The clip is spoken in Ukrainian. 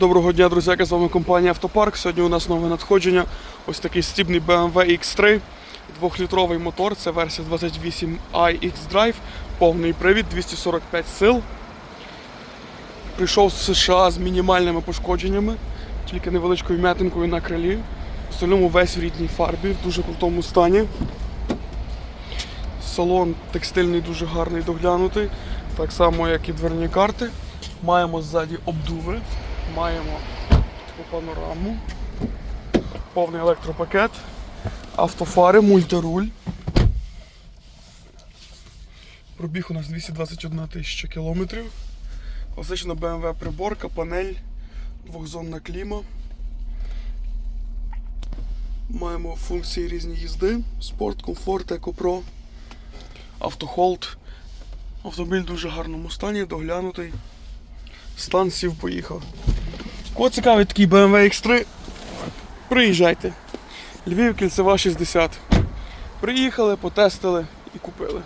Доброго дня, друзяки, з вами компанія Автопарк. Сьогодні у нас нове надходження. Ось такий стібний BMW X3, двохлітровий мотор, це версія 28i X-Drive, повний привід, 245 сил. Прийшов з США з мінімальними пошкодженнями, тільки невеличкою м'ятинкою на крилі. В остальному весь в рідній фарбі, в дуже крутому стані. Салон текстильний дуже гарний, доглянутий, так само, як і дверні карти. Маємо ззаді обдуви, маємо таку панораму, повний електропакет, автофари, мультируль. Пробіг у нас 221 тисяча кілометрів. Класична BMW приборка, панель, двохзонна кліма. Маємо функції різні їзди, спорт, комфорт, екопро, автохолд. Автомобіль в дуже гарному стані, доглянутий. Стан сів, поїхав. Кого цікавий такий BMW X3, приїжджайте. Львів, кільцева 60. Приїхали, потестили і купили.